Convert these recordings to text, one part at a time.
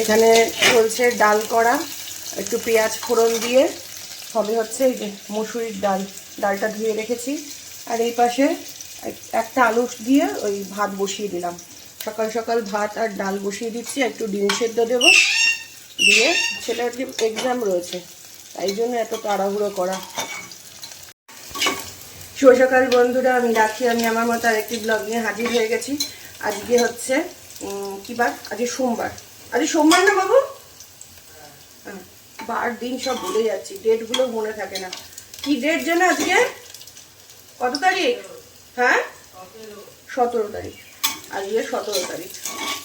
এখানে চলছে ডাল করা, একটু পেঁয়াজ ফোড়ন দিয়ে হবে হচ্ছে এই যে মুসুরির ডাল, ডালটা ধুয়ে রেখেছি। আর এই পাশে একটা আলু দিয়ে ওই ভাত বসিয়ে দিলাম। সকাল সকাল ভাত আর ডাল বসিয়ে দিচ্ছি একটু ডিম সেদ্ধ দেবো। দিয়ে ছেলের এক্সাম রয়েছে, তাই জন্য এত তাড়াহুড়ো করা। শুভ সকাল বন্ধুরা, আমি রাখি, আমি আমার মতো আরেকটি ব্লগ নিয়ে হাজির হয়ে গেছি। আজকে হচ্ছে কি বার? আজকে সোমবার। আজকে সোমবার না বাবু? হ্যাঁ, বার দিন সব ভুলে যাচ্ছি ডেটগুলো মনে থাকে না। কি ডেট যেন আজকে? কত তারিখ? হ্যাঁ? সতেরো তারিখ। আজকে সতেরো তারিখ।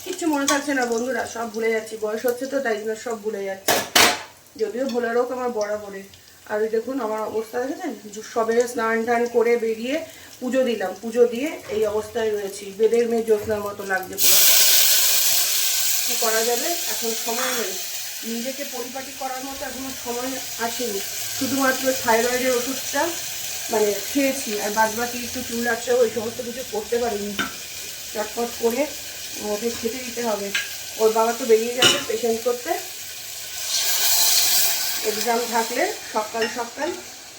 কিচ্ছু মনে থাকছে না বন্ধুরা সব ভুলে যাচ্ছি। বয়স হচ্ছে তো তাই সব ভুলে যাচ্ছে। যদিও ভোলার হোক আমার বরাবরে আর দেখুন আমার অবস্থা দেখেছেন? সবে স্নান টান করে বেরিয়ে পুজো দিলাম। পুজো দিয়ে এই অবস্থায় রয়েছি। বেদের মেয়ে জ্যোৎস্নার মতো লাগছে কি করা যাবে? এখন সময় নেই। নিজেকে পরিপাটি করার মতো এখনও সময় আসেনি। শুধুমাত্র থাইরয়েডের ওষুধটা মানে খেয়েছি, আর বাদ বাকি একটু চুল আছে, ওই সমস্ত কিছু করতে পারিনি। চটপট করে ওকে খেতে দিতে হবে। ওর বাবা তো বেরিয়ে যাবে পেশেন্ট করতে। এক্সাম থাকলে সকাল সকাল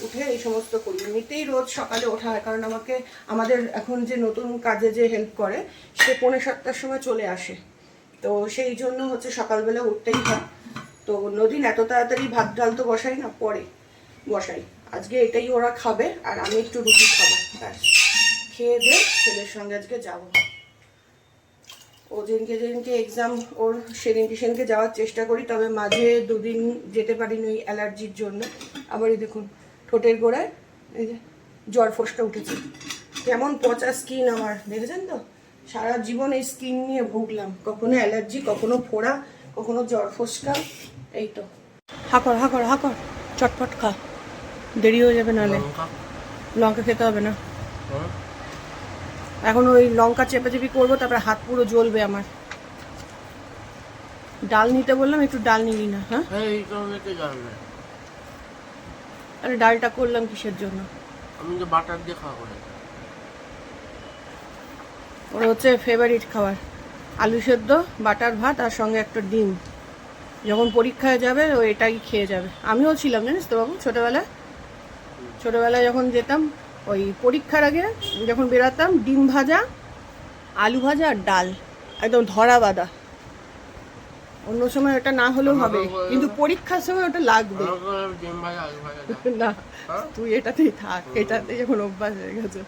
উঠে এই সমস্ত করি। এমনিতেই রোজ সকালে ওঠা হয়, কারণ আমাকে, আমাদের এখন যে নতুন কাজে যে হেল্প করে, সে পৌনে সাতটার সময় চলে আসে। তো সেই জন্য হচ্ছে সকালবেলা উঠতেই হয়। তো অন্যদিন এত তাড়াতাড়ি ভাত, ডাল তো বসাই না, পরে বসাই। আজকে এটাই ওরা খাবে, আর আমি একটু রুটি খাব খেয়ে দিয়ে ছেলের সঙ্গে আজকে যাব। ও যেদিনকে যেদিনকে এক্সাম ওর সেদিনকে সেদিনকে যাওয়ার চেষ্টা করি, তবে মাঝে দুদিন যেতে পারিনি ওই অ্যালার্জির জন্য। আবার এই দেখুন, ঠোঁটের গোড়ায় এই যে জ্বর ফোসটা উঠেছে। কেমন পচা স্কিন আমার, দেখেছেন তো? সারা জীবন এই স্কিন নিয়ে ভুগলাম। কখনো অ্যালার্জি কখনো ফোড়া কখনো জ্বর ফোসকা এই তো। হাকর হাকর হাকর চটপট খা। দেরি হয়ে যাবে নাহলে। লঙ্কা? খেতে হবে না। এখন ওই লঙ্কা চেপাচেপি করব তারপরে হাত পুরো জ্বলবে আমার। ডাল নিতে বললাম একটু ডাল নিলি না হ্যাঁ? এই কারণে কে জানবে আরে ডালটা করলাম কিসের জন্য? আমি তো বাটার দিয়ে খাওয়া করে। ওর হচ্ছে ফেভারিট খাবার। আলু সেদ্ধ বাটার ভাত আর সঙ্গে একটা ডিম। যখন পরীক্ষায় যাবে ও এটাই খেয়ে যাবে। আমিও ছিলাম জানিস তো বাবু ছোটোবেলায়? ছোটোবেলায় যখন যেতাম ওই পরীক্ষার আগে যখন বেরাতাম ডিম ভাজা আলু ভাজা আর ডাল। একদম ধরা বাঁধা। অন্য সময় ওটা না হলেও হবে। কিন্তু পরীক্ষার সময় ওটা লাগবে। না তুই এটাতেই থাক এটাতেই এখন অভ্যাস হয়ে গেছে।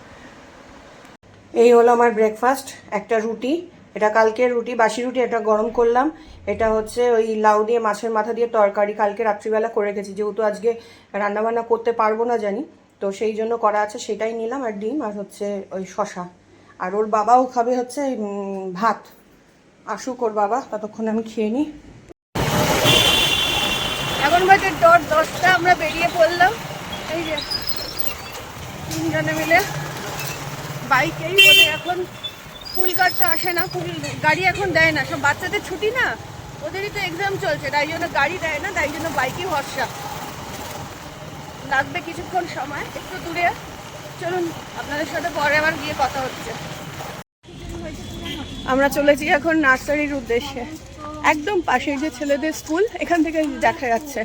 এই হলো আমার ব্রেকফাস্ট একটা রুটি, এটা কালকে রুটি, বাসি রুটি, এটা গরম করলাম, এটা হচ্ছে ওই লাউ দিয়ে মাছের মাথা দিয়ে তরকারি, কালকে রাত্রিবেলা করে রেখেছি যেহেতু আজকে রান্নাবান্না করতে পারব না জানি, তো সেই জন্য করা আছে, সেটাই নিলাম, আর ডিম, আর হচ্ছে ওই শশা আর ওর বাবাও খাবে হচ্ছে ভাত, আসুক ওর বাবা, ততক্ষণ আমি খেয়ে নিই। এখন বাজে ডট দশটা, আমরা বেরিয়ে পড়লাম, এই যে তিনজনে মিলে। বাইকেই ওদের এখন ফুল কাটতে আসে না, ফুল গাড়ি এখন দেয় না, সব বাচ্চাদের ছুটি না? ওদেরই তো এক্সাম চলছে, তাই জন্য গাড়ি দেয় না, তাই জন্য বাইকই ভরসা। লাগবে কিছুক্ষণ সময়, একটু দূরে। চলুন, আপনাদের সাথে পরে আবার গিয়ে কথা হচ্ছে। আমরা চলেছি এখন নার্সারির উদ্দেশ্যে। একদম পাশের যে ছেলেদের স্কুল, এখান থেকে দেখা যাচ্ছে।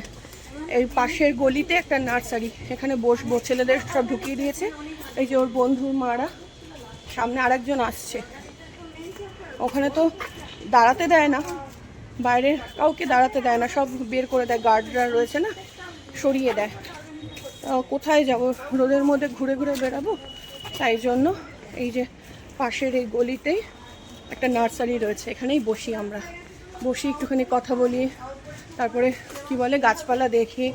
এই পাশের গলিতে একটা নার্সারি, এখানে বসবো, ছেলেদের সব ঢুকিয়ে দিয়েছে। এই যে ওর বন্ধুর মারা। সামনে আরেকজন আসছে। ওখানে তো দাঁড়াতে দেয় না। বাইরে কাউকে দাঁড়াতে দেয় না। সব বের করে দেয়। গার্ডরা রয়েছে না, সরিয়ে দেয়। কোথায় যাব? রোদের মধ্যে ঘুরে ঘুরে বেরাবো তাই জন্য এই যে পাশের এই গলিতেই একটা নার্সারি রয়েছে। এখানেই বসি আমরা। বসি একটুখানি কথা বলি। তারপরে কি বলে? গাছপালা দেখি।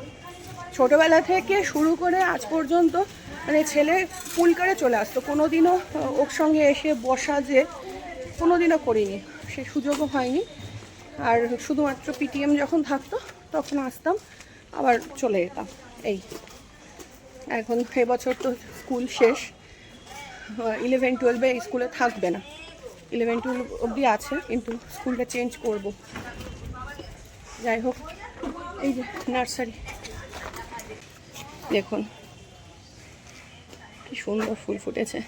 ছোটোবেলা থেকে শুরু করে আজ পর্যন্ত মানে ছেলে ফুল করে চলে আসতো। কোনো দিনও ওর সঙ্গে এসে বসা যে কোনো দিনও করিনি। সে সুযোগও হয়নি। আর শুধুমাত্র পিটিএম যখন থাকতো, তখন আসতাম, আবার চলে যেতাম। এই। এখন এবছর তো স্কুল শেষ। ইলেভেন টুয়েলভে স্কুলে থাকবে না। ইলেভেন টুয়েলভ অবধি আছে, কিন্তু স্কুলটা চেঞ্জ করব। যাই হোক, এই যে নার্সারি। দেখুন। সুন্দর ফুল ফুটেছে।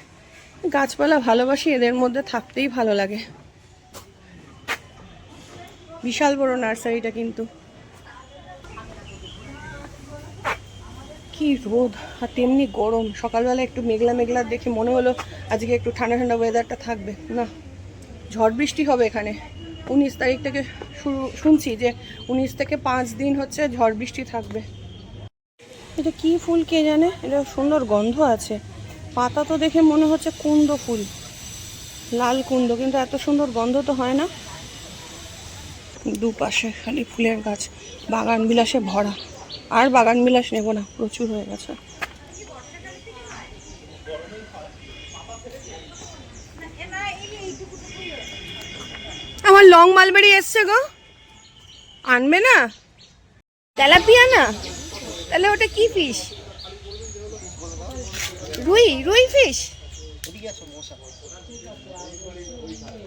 গাছপালা ভালোবাসি, এদের মধ্যে থাকতেই ভালো লাগে। বিশাল বড় নার্সারিটা কিন্তু। কি রোদ, আর তেমনি গরম। সকালবেলা একটু মেঘলা মেঘলা দেখে মনে হলো আজকে একটু ঠান্ডা ঠান্ডা ওয়েদারটা থাকবে। না, ঝড় বৃষ্টি হবে এখানে। উনিশ তারিখ থেকে শুরু, শুনছি যে উনিশ থেকে পাঁচ দিন হচ্ছে ঝড় বৃষ্টি থাকবে। এটা কি ফুল কে জানে? এটা সুন্দর গন্ধ আছে। পাতা তো দেখে মনে হচ্ছে কুন্দ ফুল, লাল কুন্দ, কিন্তু এত সুন্দর গন্ধ তো হয় না। দুপাশে খালি ফুলের গাছ, বাগান বিলাসে ভরা। আর বাগান বিলাস নেব না, প্রচুর হয়ে গেছে। আমার লং মালবেরি এসছে গো। আনবে না? তেলাপিয়া না? তাহলে ওটা কি ফিশ রুই রুই ফিশ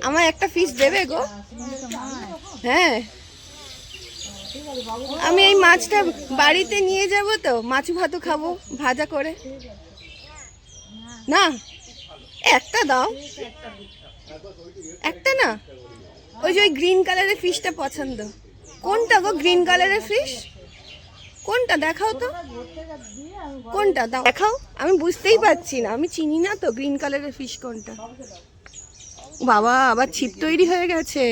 আমার একটা ফিশ দেবে গো। হ্যাঁ। আমি এই মাছটা বাড়িতে নিয়ে যাব তো, মাছ ভাতও খাব, ভাজা করে। না, একটা দাও। একটা না? ওই যে ওই গ্রিন কালারের ফিশটা পছন্দ। কোনটা গো গ্রিন কালারের ফিশ কোনটা দেখাও তো? কোনটা? দেখাও। আমি বুঝতেই পারছি না। আমি চিনি না তো গ্রিন কালারের ফিশ কোনটা। বাবা, আবার ছিপ তৈরি হয়ে গেছে।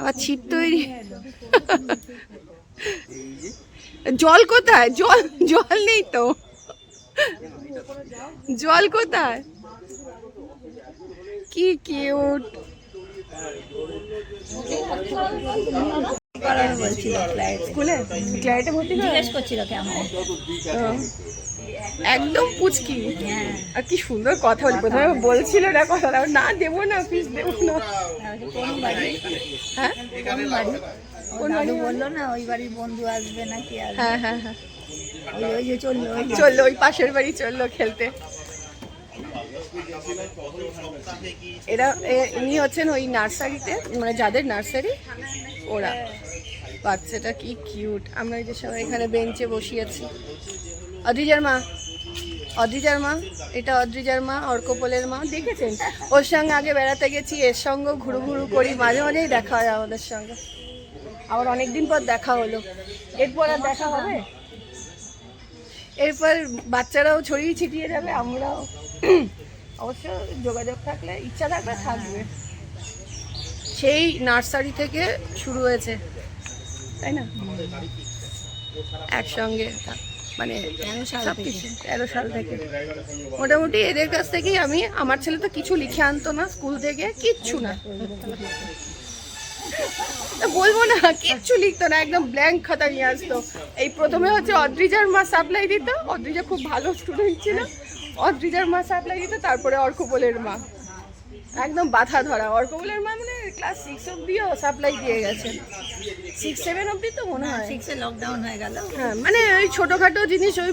আবার ছিপ তৈরি। জল কোথায়? জল জল নেই তো। জল কোথায়? কি কিউট। স্কুলে ক্লারিটে ভর্তি জিজ্ঞেস করছিল কেমন একদম পুচকি। আর কি সুন্দর কথা বলি। প্রথমে বলছিল না কথাটা না। দেবো না ফিস দেবো না। হ্যাঁ? কোন বাড়ি? বলল না ওই বাড়ির বন্ধু আসবে নাকি হ্যাঁ হ্যাঁ হ্যাঁ। ওই ওই চলল চলল ওই পাশের বাড়ি চলল খেলতে। এরা ইনি হচ্ছেন ওই নার্সারিতে মানে যাদের নার্সারি, ওরা। বাচ্চাটা কি কিউট। আমরা এই যে সবাই এখানে বেঞ্চে বসিয়েছি অদ্রিজার মা অদ্রিজার মা, এটা অদ্রিজার মা, অর্কপলের মা, দেখেছেন? ওর সঙ্গে আগে বেড়াতে গেছি, এর সঙ্গেও ঘুরু ঘুরু করি, মাঝে মাঝেই দেখা হয় আমাদের সঙ্গে। আবার অনেকদিন পর দেখা হলো। এরপর আর দেখা হবে? এরপর বাচ্চারাও ছড়িয়ে ছিটিয়ে যাবে, আমরাও। অবশ্য যোগাযোগ থাকলে ইচ্ছা থাকলে থাকবে। সেই নার্সারি থেকে শুরু হয়েছে তাই না? একসঙ্গে মানে সব কিছু তেরো সাল থেকে। মোটামুটি এদের কাছ থেকেই আমি আমার ছেলে তো কিছু লিখে আনতো না স্কুল থেকে কিচ্ছু না। তা বলব না কিচ্ছু লিখতো না একদম ব্ল্যাঙ্ক খাতা নিয়ে আসতো। এই প্রথমে হচ্ছে অদ্রিজার মা সাপ্লাই দিত অদ্রিজা খুব ভালো স্টুডেন্ট ছিল। অদ্রিজার মা সাপ্লাই দিত তারপরে অর্কবলের মা। একদম বাধা ধরা। অর্কবলের মা মানে ক্লাস সিক্স অব্দিও সাপ্লাই দিয়ে গেছে। সিক্স সেভেন অব্দি তো মনে হয়। সিক্সে লকডাউন হয়ে গেল। হ্যাঁ মানে ওই ছোটোখাটো জিনিস ওই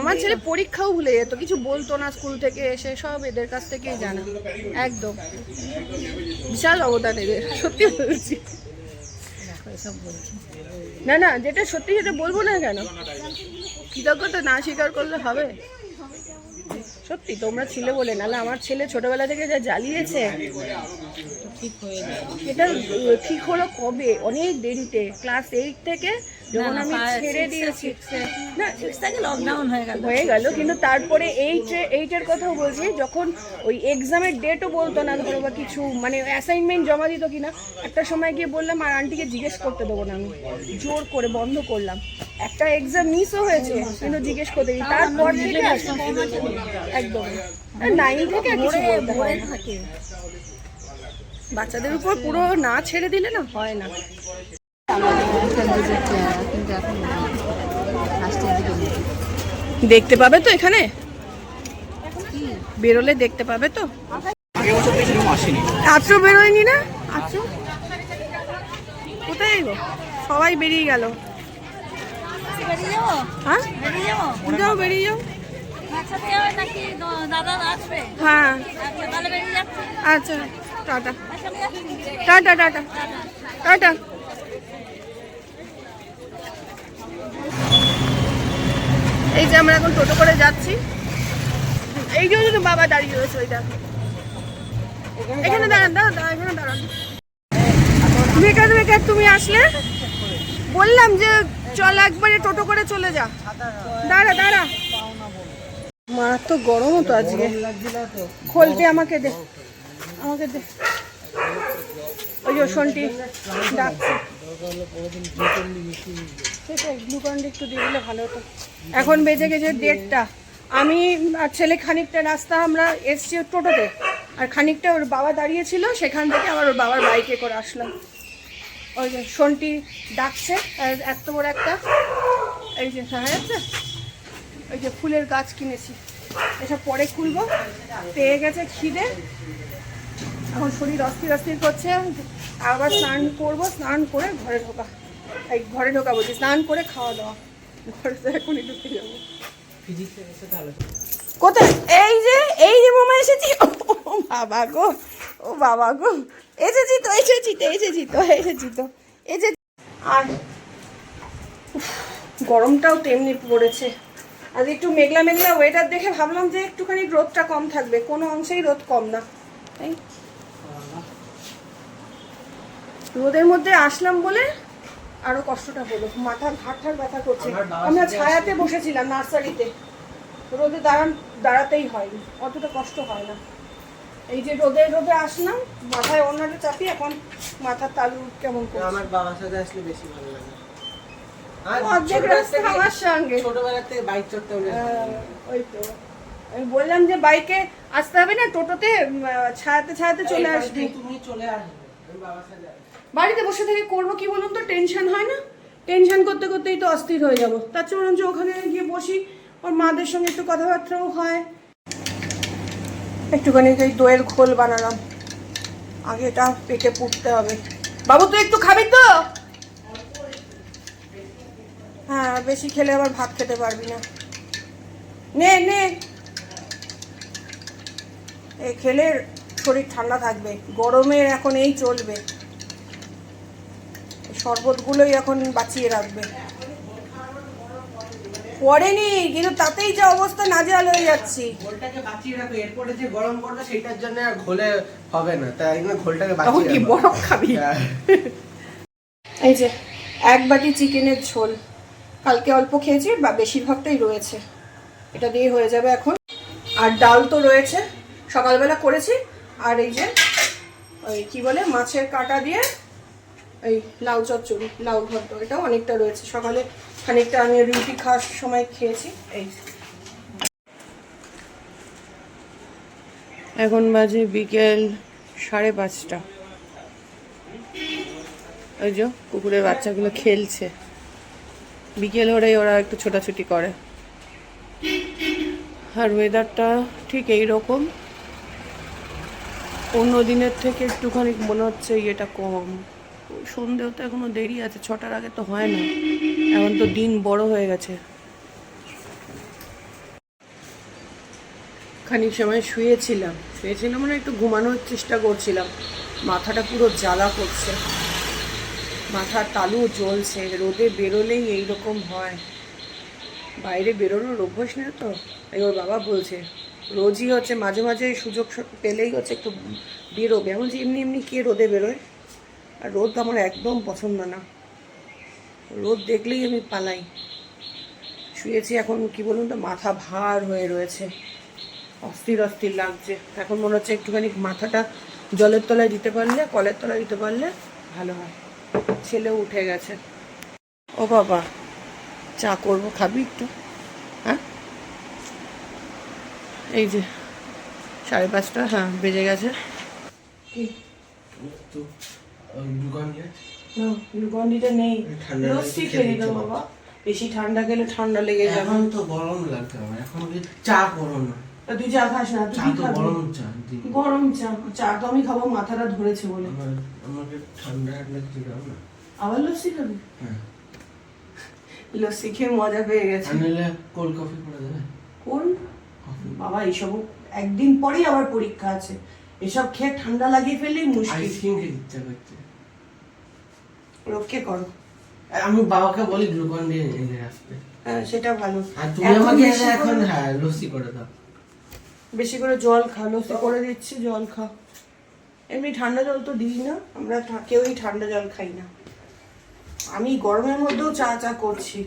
আমার ছেলে পরীক্ষাও ভুলে যেত কিছু বলতো না স্কুল থেকে এসে সব এদের কাছ থেকেই জানা। একদম। বিশাল অবদান এদের সত্যি বলছি। না না যেটা সত্যি সেটা বলব না কেন? কৃতজ্ঞতা না স্বীকার করলে হবে? সত্যি তোমরা ছিলে বলে নাহলে আমার ছেলে ছোটবেলা থেকে যা জ্বালিয়েছে ঠিক সেটা ঠিক হলো কবে? অনেক দেরিতে ক্লাস এইট থেকে যখন আমি ছেড়ে দিয়েছি। না সিক্স থেকে লকডাউন হয়ে গেল। হয়ে গেল কিন্তু তারপরে এইটে এইটের কথাও বলছি যখন ওই এক্সামের ডেটও বলতো না ধরো বা কিছু মানে অ্যাসাইনমেন্ট জমা দিত কিনা একটা সময় গিয়ে বললাম আর আন্টিকে জিজ্ঞেস করতে দেবো না আমি। জোর করে বন্ধ করলাম। একটা এক্সাম মিসও হয়েছে কিন্তু জিজ্ঞেস করতে তারপর থেকে একদম। নাইন থেকে কিছু বলতে হয় বাচ্চাদের উপর পুরো না ছেড়ে দিলে না হয় না। দেখতে পাবে তো এখানে? বেরোলে দেখতে পাবে তো? আত্র বেরোয়নি না? আত্র? কোথায় গো? সবাই বেরিয়ে গেল। হ্যাঁ? বেরিয়ে যাও বেরিয়ে হ্যাঁ। আচ্ছা বেরিয়ে যাচ্ছে। আচ্ছা টাটা। Tata tata. টাটা। এই যে আমরা এখন টোটো করে যাচ্ছি। এই যে ওই বাবা দাঁড়িয়ে রয়েছে ওই দেখো এখানে দাঁড়ান দাঁড়ান দাঁড়ান এখানে দাঁড়ান। তুমি আসলে বললাম যে চল একবারে টোটো করে চলে যা। দাঁড়া দাঁড়া। মা, তো গরমও তো আজকে। খোল দে আমাকে দে। আমাকে দে। ওই যে শোনটি, ডাকছে। সেটাই গ্লুকন্ডি একটু দিয়ে দিলে ভালো হতো। এখন বেজে গেছে দেড়টা। আমি আর ছেলে খানিকটা রাস্তা আমরা এসছি টোটোতে। আর খানিকটা ওর বাবা দাঁড়িয়েছিল সেখান থেকে আবার ওর বাবার বাইকে করে আসলাম। ওই যে শোনটি ডাকছে, আর এত বড় একটা, এই যে দেখা যাচ্ছে ওই যে ফুলের গাছ কিনেছি। এসব পরে খুলবো, পেয়ে গেছে খিদে। এখন শরীর অস্থির অস্থির করছে, আবার স্নান করব, স্নান করে ঘরে ঢোকা। এই ঘরে ঢোকা বলছি, স্নান করে খাওয়া দাওয়া। ঘরে তো এখনই ঢুকে যাব। কোথায়? এই যে এই যে মামা এসেছি। ও বাবা গো ও বাবা গো। এসেছি তো এসেছি তো এসেছি তো এসেছি তো। এসেছি আর গরমটাও তেমনি পড়েছে। আজ একটু মেঘলা মেঘলা ওয়েদার দেখে ভাবলাম যে একটুখানি রোদটা কম থাকবে। কোনো অংশেই রোদ কম না। তাই রোদের মধ্যে আসলাম বলে আরও কষ্টটা হলো। মাথা ঘাট ঘাট ব্যথা করছে। আমরা ছায়াতে বসেছিলাম নার্সারিতে। রোদে দাঁড়ান দাঁড়াতেই হয়নি অতটা কষ্ট হয় না। এই যে রোদে রোদে আসলাম মাথায় অন্যটা চাপি এখন মাথার তালু কেমন আমার বাবার সাথে আসলে বেশি ভালো লাগে। অর্ধেক রাস্তা আমার সঙ্গে। ছোটবেলা বাইক চড়তে অনেক ভালো হ্যাঁ, লাগে। ওই তো। আমি বললাম যে বাইকে আসতে হবে না টোটোতে ছায়াতে ছায়াতে চলে আসবি। বাড়িতে তুমি চলে আসব। বাড়িতে বসে থেকে করব কি বলুন তো? টেনশন হয় না? টেনশন করতে করতেই তো অস্থির হয়ে যাব। তার চেয়ে বরঞ্চ ওখানে গিয়ে বসি। ওর মাদের সঙ্গে একটু কথাবার্তাও হয়। একটুখানি এই দইয়ের খোল বানালাম। আগে এটা পেটে পুড়তে হবে। বাবু, তুই একটু খাবি তো? হ্যাঁ বেশি খেলে আবার ভাত খেতে পারবি না। নে নে। এই খেলে শরীর ঠান্ডা থাকবে। গরমের এখন এই চলবে। শরবতগুলোই এখন বাঁচিয়ে রাখবে। পড়েনি কিন্তু তাতেই যে অবস্থা নাজেহাল হয়ে যাচ্ছি। ঘোলটাকে বাঁচিয়ে রাখো এরপরে যে গরম পড়বে সেটার জন্য আর ঘোলে হবে না। তাই জন্য ঘোলটাকে তখন বাঁচিয়ে কি রাখো। বরফ খাবি? হ্যাঁ। এই যে এক বাটি চিকেনের ঝোল। কালকে অল্প খেয়েছি বা বেশিরভাগটাই রয়েছে। এটা দিয়ে হয়ে যাবে এখন। আর ডাল তো রয়েছে। সকালবেলা করেছি। আর এই যে ওই কি বলে মাছের কাটা দিয়ে এই লাউ চচ্চড়ি, লাউ ঘন্ট, এটাও অনেকটা রয়েছে। সকালে খানিকটা আমি রুটি খাওয়ার সময় খেয়েছি। এই। এখন বাজে বিকেল সাড়ে পাঁচটা। ওই যে কুকুরের বাচ্চাগুলো খেলছে। বিকেল হলেই ওরা একটু ছোটাছুটি করে। আর ওয়েদারটা ঠিক এই রকম অন্য দিনের থেকে একটুখানি মনে হচ্ছে ইয়েটা কম। সন্ধেও তো এখনও দেরি আছে, ছটার আগে তো হয় না। এখন তো দিন বড় হয়ে গেছে। খানিক সময় শুয়েছিলাম শুয়েছিলাম মানে একটু ঘুমানোর চেষ্টা করছিলাম। মাথাটা পুরো জ্বালা করছে। মাথার তালু জ্বলছে, রোদে বেরোলেই এইরকম হয়। বাইরে বেরোনোর অভ্যাস নেই তো? এই ওর বাবা বলছে, রোজই হচ্ছে, মাঝে মাঝে সুযোগ পেলেই হচ্ছে একটু বেরোবে। এমন যে এমনি এমনি কে রোদে বেরোয়? আর রোদ আমার একদম পছন্দ না। রোদ দেখলেই আমি পালাই। শুয়েছি এখন, কি বলুন তো, মাথা ভার হয়ে রয়েছে। অস্থির অস্থির লাগছে। এখন মনে হচ্ছে একটুখানি মাথাটা জলের তলায় দিতে পারলে, কলের তলায় দিতে পারলে ভালো হয়। ছেলেও উঠে গেছে। ও বাবা, চা করব, খাবি একটু? হ্যাঁ? এই যে, সাড়ে পাঁচটা হ্যাঁ বেজে গেছে। কি না গ্লুকন্ডিটা নেই। লস্যি খেয়ে খেয়ে নিতে নিতে বাবা। বেশি ঠান্ডা গেলে ঠান্ডা লেগে যাবে। এখন তো গরম এখন কি চা করো না তুই চা খাস না তুই তো গরম চা গরম চা চা তো আমি খাব মাথাটা ধরেছে বলে। আমাকে ঠান্ডা লাগছে দাও না। আবার লস্যি খাবি? হ্যাঁ। লস্যি খেয়ে মজা পেয়ে গেছে। আর নিলে কোল্ড কফি করে দেবে কোন বাবা এইসব একদিন পরেই আবার পরীক্ষা আছে। এসব খেয়ে ঠান্ডা লাগিয়ে ফেললেই মুশকিল। আইসক্রিম খেতে ইচ্ছা করছে রক্ষে করো। আমি বাবাকে বলি গ্লুকন দিয়ে এনে আসতে হ্যাঁ সেটা ভালো। আর তুমি আমাকে এখন হ্যাঁ লস্যি করে দাও। বেশি করে জল খা লস্যি করে দিচ্ছি জল খা। এমনি ঠান্ডা জল তো দিই না আমরা কেউই ঠান্ডা জল খাই না। আমি গরমের মধ্যেও চা চা করছি।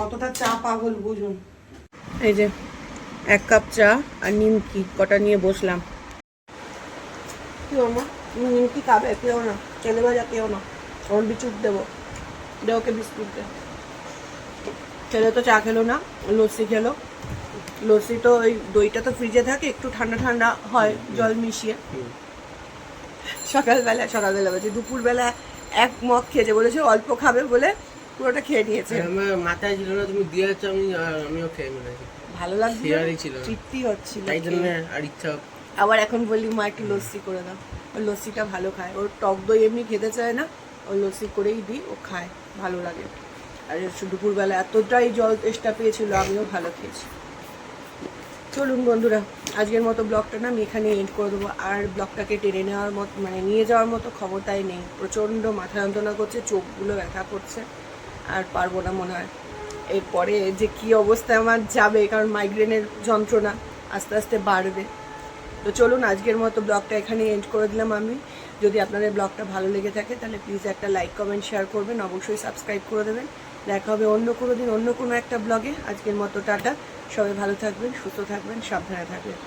কতটা চা পাগল বুঝুন। এই যে এক কাপ চা আর নিমকি কটা নিয়ে বসলাম। কেউ না। তুমি নিমকি খাবে কেউ না। তেলে ভাজা কেউ না। ওর বিচুট দেবো। দে ওকে বিস্কুট দে। ছেলে তো চা খেলো না লস্যি খেলো। লস্যি তো ওই দইটা তো ফ্রিজে থাকে একটু ঠান্ডা ঠান্ডা হয় জল মিশিয়ে। সকালবেলা সকালবেলা বলছে দুপুরবেলা এক মগ খেয়েছে বলেছে অল্প খাবে বলে পুরোটা খেয়ে নিয়েছে। আমার মাথায় ছিল না তুমি দিয়েছ আমি আমিও খেয়ে নিয়েছি। ভালো লাগছে ছিল। তৃপ্তি হচ্ছিল তাই জন্য আর ইচ্ছা আবার এখন বলি মা, একটু লস্যি করে দাও। ওর লস্যিটা ভালো খায়। ওর টক দই এমনি খেতে চায় না ওই লস্যি করেই দিই, ও খায়, ভালো লাগে। আর দুপুরবেলা এতটাই জল তেষ্টা পেয়েছিল, আমিও ভালো খেয়েছি। চলুন বন্ধুরা, আজকের মতো ব্লগটা না আমি এখানে এন্ড করে দেবো। আর ব্লগটাকে টেনে নেওয়ার মতো মানে নিয়ে যাওয়ার মতো ক্ষমতাই নেই। প্রচণ্ড মাথা যন্ত্রণা করছে, চোখগুলো ব্যথা করছে, আর পারব না মনে হয়। এরপরে যে কি অবস্থায় আমার যাবে, কারণ মাইগ্রেনের যন্ত্রণা আস্তে আস্তে বাড়বে। তো চলুন, আজকের মতো ব্লগটা এখানে এন্ড করে দিলাম আমি। যদি আপনাদের ব্লগটা ভালো লেগে থাকে, তাহলে প্লিজ একটা লাইক কমেন্ট শেয়ার করবেন। অবশ্যই সাবস্ক্রাইব করে দেবেন। দেখা হবে অন্য কোনো দিন, অন্য কোনো একটা ব্লগে। আজকের মতো, টাটা। সবাই ভালো থাকবেন, সুস্থ থাকবেন, সাবধানে থাকবেন।